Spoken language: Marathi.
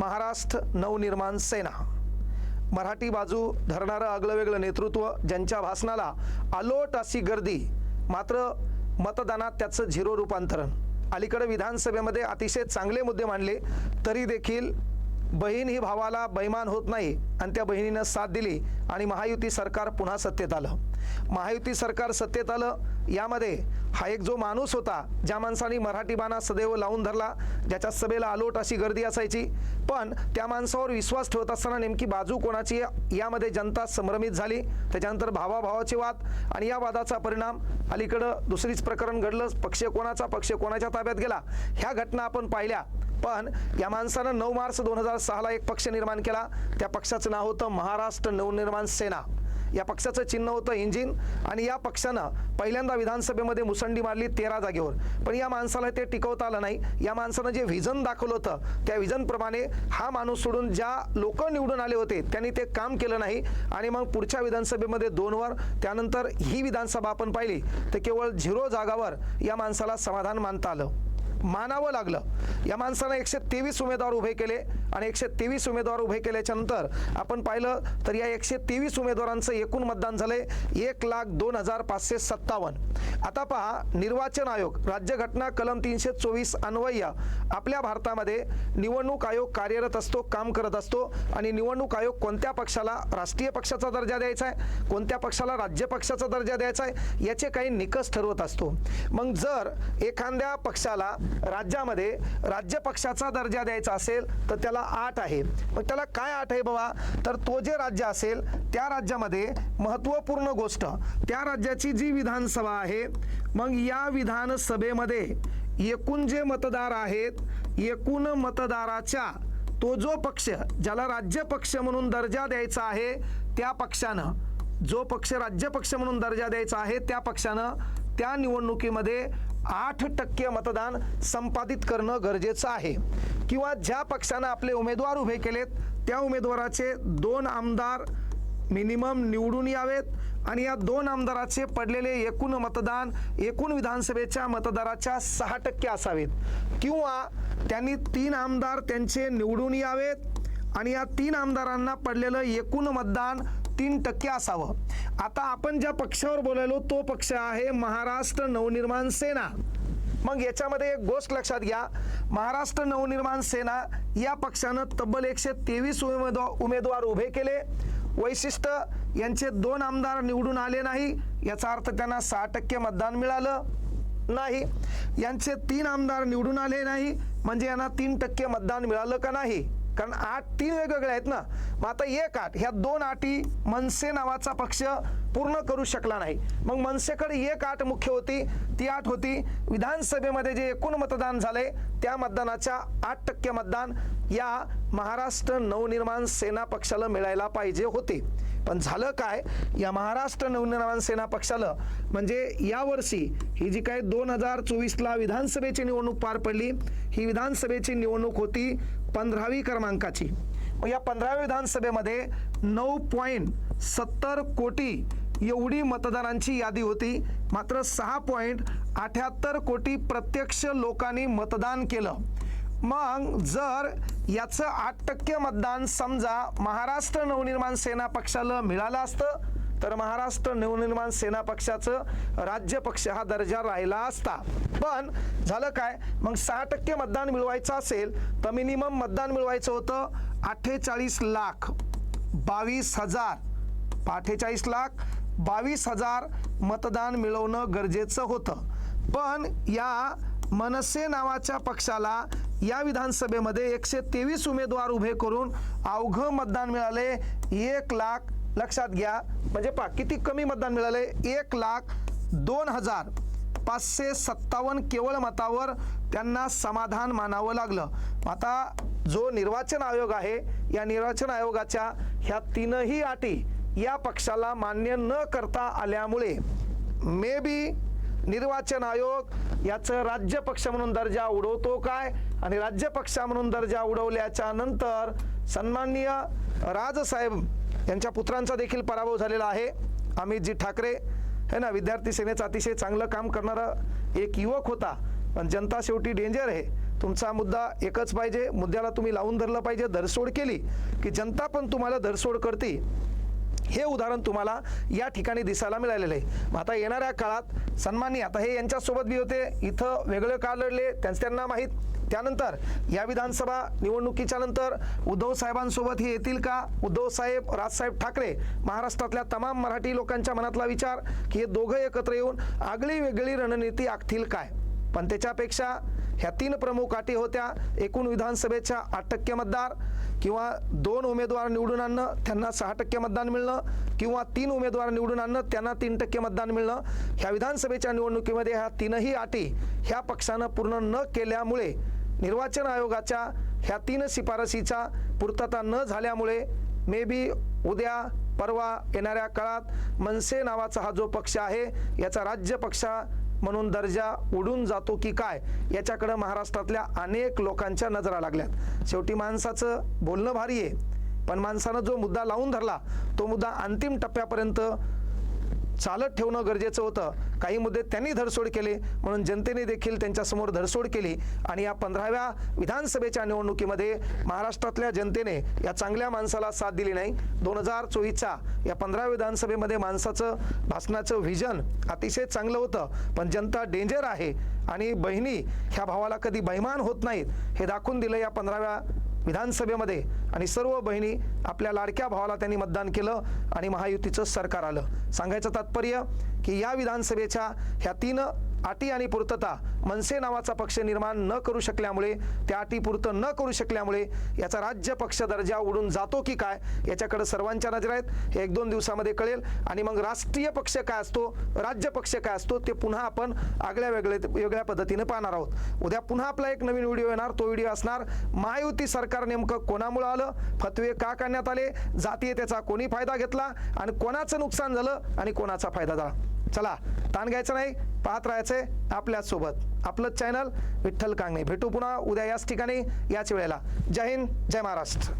महाराष्ट्र नवनिर्माण सेना. मराठी बाजू धरणारं आगळंवेगळं नेतृत्व ज्यांच्या भाषणाला अलोट अशी गर्दी मात्र मतदानात त्याचं झिरो रूपांतरण. अलीकडे विधानसभेमध्ये अतिशय चांगले मुद्दे मांडले तरी देखील बहीण ही भावाला बैमान होत नाही आणि त्या बहिणीनं साथ दिली आणि महायुती सरकार पुन्हा सत्तेत आलं. महायुती सरकार सत्तेत आलं. यामध्ये हा एक जो माणूस होता ज्या माणसाने मराठी बाणा सदैव लावून धरला ज्याच्या सभेला आलोट अशी गर्दी असायची. पण त्या माणसावर विश्वास ठेवत असताना नेमकी बाजू कोणाची यामध्ये जनता संभ्रमित झाली. त्याच्यानंतर भावाभावाचे वाद आणि या वादाचा परिणाम अलीकडं दुसरीच प्रकरण घडलं. पक्ष कोणाचा पक्ष कोणाच्या ताब्यात गेला? ह्या घटना आपण पाहिल्या. पण या माणसानं नऊ मार्च दोन हजार सहाला एक पक्ष निर्माण केला. त्या पक्षाचं नाव होतं महाराष्ट्र नवनिर्माण सेना. या पक्षाचं चिन्ह होतं इंजिन आणि या पक्षानं पहिल्यांदा विधानसभेमध्ये मुसंडी मारली तेरा जागेवर. पण या माणसाला ते टिकवता आलं नाही. या माणसानं जे व्हिजन दाखवलं होतं त्या व्हिजनप्रमाणे हा माणूस सोडून ज्या लोक निवडून आले होते त्यांनी ते काम केलं नाही. आणि मग पुढच्या विधानसभेमध्ये दोनवर त्यानंतर ही विधानसभा आपण पाहिली तर केवळ झिरो जागावर या माणसाला समाधान मानता आलं. मानावं लागलं. या माणसानं एकशे तेवीस उमेदवार उभे केले आणि एकशे तेवीस उमेदवार उभे केल्याच्यानंतर आपण पाहिलं तर या एकशे तेवीस उमेदवारांचं एकूण मतदान झालंय. एक लाख दोन हजार पाचशे सत्तावन्न. आता पहा निर्वाचन आयोग राज्यघटना कलम तीनशे चोवीस अन्वय आपल्या भारतामध्ये निवडणूक आयोग कार्यरत असतो काम करत असतो आणि निवडणूक आयोग कोणत्या पक्षाला राष्ट्रीय पक्षाचा दर्जा द्यायचा आहे कोणत्या पक्षाला राज्य पक्षाचा दर्जा द्यायचा आहे याचे काही निकष ठरवत असतो. मग जर एखाद्या पक्षाला राज्यामध्ये राज्य पक्षाचा दर्जा द्यायचा असेल तर त्याला आठ आहे. मग त्याला काय आठ आहे बाबा? तर तो जे राज्य असेल त्या राज्यामध्ये महत्त्वपूर्ण गोष्ट त्या राज्याची जी विधानसभा आहे मग या विधानसभेमध्ये एकूण जे मतदार आहेत एकूण मतदाराच्या तो जो पक्ष ज्याला राज्य पक्ष म्हणून दर्जा द्यायचा आहे त्या पक्षानं जो पक्ष राज्य पक्ष म्हणून दर्जा द्यायचा आहे त्या पक्षानं त्या निवडणुकीमध्ये आठ टक्के मतदान संपादित करणं गरजेचं आहे. किंवा ज्या पक्षानं आपले उमेदवार उभे केलेत त्या उमेदवाराचे दोन आमदार मिनिमम निवडून यावेत आणि या दोन आमदाराचे पडलेले एकूण मतदान एकूण विधानसभेच्या मतदाराच्या सहा टक्के असावेत. किंवा त्यांनी तीन आमदार त्यांचे निवडून यावेत आणि या तीन आमदारांना पडलेलं एकूण मतदान तीन टक्के असावं. आता आपण ज्या पक्षावर बोलायलो तो पक्ष आहे महाराष्ट्र नवनिर्माण सेना. मग याच्यामध्ये एक गोष्ट लक्षात घ्या. महाराष्ट्र नवनिर्माण सेना या पक्षानं तब्बल एकशे तेवीस उमेदवार उमेदवार उभे केले. वैशिष्ट्य यांचे दोन आमदार निवडून आले नाही. याचा अर्थ त्यांना सहा टक्के मतदान मिळालं नाही. यांचे तीन आमदार निवडून आले नाही. म्हणजे यांना तीन टक्के मतदान मिळालं का नाही? कारण आठ तीन वेगवेगळे आहेत ना. मग आता एक आठ ह्या दोन आटी मनसे नावाचा पक्ष पूर्ण करू शकला नाही. मग मनसेकडे एक आठ मुख्य होती ती आठ होती विधानसभेमध्ये जे एकूण मतदान झाले त्या मतदानाच्या आठ टक्के मतदान या महाराष्ट्र नवनिर्माण सेना पक्षाला मिळायला पाहिजे होते. पण झालं काय? या महाराष्ट्र नवनिर्माण सेना पक्षाला म्हणजे यावर्षी ही जी काय दोन हजार चोवीसला विधानसभेची निवडणूक पार पडली ही विधानसभेची निवडणूक होती पंधरावी क्रमांकाची. मग या पंधराव्या विधानसभेमध्ये नऊ पॉईंट सत्तर कोटी एवढी मतदारांची यादी होती. मात्र सहा पॉईंट अठ्याहत्तर कोटी प्रत्यक्ष लोकांनी मतदान केलं. मग जर याचं आठ टक्के मतदान समजा महाराष्ट्र नवनिर्माण सेना पक्षाला मिळालं असतं तर महाराष्ट्र नवनिर्माण सेना पक्षाचं राज्य पक्ष हा दर्जा राहिला असता. पण झालं काय? मग सहा टक्के मतदान मिळवायचं असेल तर मिनिमम मतदान मिळवायचं होतं अठ्ठेचाळीस लाख बावीस हजार. अठ्ठेचाळीस लाख बावीस हजार मतदान मिळवणं गरजेचं होतं. पण या मनसे नावाच्या पक्षाला या विधानसभेमध्ये एकशे तेवीस उमेदवार उभे करून अवघं मतदान मिळाले. एक लाख लक्षात घ्या. म्हणजे पा किती कमी मतदान मिळाले एक लाख दोन हजार पाचशे सत्तावन्न केवळ मतावर त्यांना समाधान मानावं लागलं. आता जो निर्वाचन आयोग आहे या निर्वाचन आयोगाच्या ह्या तीनही अटी या पक्षाला मान्य न करता आल्यामुळे मे बी निर्वाचन आयोग याचं राज्य पक्ष म्हणून दर्जा उडवतो काय? आणि राज्य पक्षा म्हणून दर्जा उडवल्याच्या नंतर सन्माननीय राजसाहेब यांच्या पुत्रांचा देखील पराभव झालेला आहे. अमितजी ठाकरे हे ना विद्यार्थी सेनेचं अतिशय चांगलं काम करणारा एक युवक होता. पण जनता शेवटी डेंजर आहे. तुमचा मुद्दा एकच पाहिजे. मुद्द्याला तुम्ही लावून धरलं पाहिजे. धरसोड केली की जनता पण तुम्हाला धरसोड करते. हे उदाहरण तुम्हाला या ठिकाणी दिसायला मिळालेलं आहे. मग आता येणाऱ्या काळात सन्मान्य आता हे यांच्यासोबत बी होते इथं वेगळं का लढले त्यांचं त्यांना माहीत. त्यानंतर या विधानसभा निवडणुकीच्या नंतर उद्धव साहेबांसोबत हे येतील का? उद्धव साहेब राजसाहेब ठाकरे महाराष्ट्रातल्या तमाम मराठी लोकांच्या मनातला विचार की हे दोघं एकत्र येऊन आगळी वेगळी रणनीती आखतील काय? पण त्याच्यापेक्षा ह्या तीन प्रमुख अटी होत्या. एकूण विधानसभेच्या आठ टक्के मतदार किंवा दोन उमेदवार निवडून आणणं त्यांना सहा टक्के मतदान मिळणं किंवा तीन उमेदवार निवडून आणणं त्यांना तीन टक्के मतदान मिळणं. ह्या विधानसभेच्या निवडणुकीमध्ये ह्या तीनही अटी ह्या पक्षानं पूर्ण न केल्यामुळे निर्वाचन आयोगाच्या ह्या तीन शिफारसीचा पूर्तता न झाल्यामुळे मे बी उद्या परवा येणाऱ्या काळात मनसे नावाचा हा जो पक्ष आहे याचा राज्य पक्षा म्हणून दर्जा उडून जातो की काय याच्याकडं महाराष्ट्रातल्या अनेक लोकांच्या नजरा लागल्यात. शेवटी माणसाचं बोलणं भारी आहे. पण माणसानं जो मुद्दा लावून धरला तो मुद्दा अंतिम टप्प्यापर्यंत चालत ठेवणं गरजेचं होतं. काही मुद्दे त्यांनी धडसोड केले म्हणून जनतेने देखील त्यांच्यासमोर धडसोड केली. आणि या पंधराव्या विधानसभेच्या निवडणुकीमध्ये महाराष्ट्रातल्या जनतेने या चांगल्या माणसाला साथ दिली नाही. दोन हजार चोवीसच्या या पंधराव्या विधानसभेमध्ये माणसाचं भाषणाचं व्हिजन अतिशय चांगलं होतं. पण जनता डेंजर आहे आणि बहिणी ह्या भावाला कधी बहिमान होत नाहीत हे दाखवून दिलं या पंधराव्या विधानसभेमध्ये आणि सर्व बहिणी आपल्या लाडक्या भावाला त्यांनी मतदान केलं आणि महायुतीचं सरकार आलं. सांगायचं तात्पर्य की या विधानसभेच्या ह्या तीन अटी आणि पूर्तता मनसे नावाचा पक्ष निर्माण न करू शकल्यामुळे त्या अटी पूर्त न करू शकल्यामुळे याचा राज्य पक्ष दर्जा उडून जातो की काय याच्याकडे सर्वांच्या नजर आहेत. हे एक दोन दिवसामध्ये कळेल. आणि मग राष्ट्रीय पक्ष काय असतो राज्य पक्ष काय असतो ते पुन्हा आपण आगळ्या वेगळ्या वेगळ्या पद्धतीने पाहणार आहोत. उद्या पुन्हा आपला एक नवीन व्हिडिओ येणार. तो व्हिडिओ असणार महायुती सरकार नेमकं कोणामुळं आलं? फतवे का काढण्यात आले? जातीय त्याचा कोणी फायदा घेतला? आणि कोणाचं नुकसान झालं? आणि कोणाचा फायदा झाला? चला ताण घ्यायचं नाही पाहत राहायचंय आपल्यासोबत आपलं चॅनल विठ्ठल कांगणे. भेटू पुन्हा उद्या याच ठिकाणी याच वेळेला. जय हिंद जय महाराष्ट्र.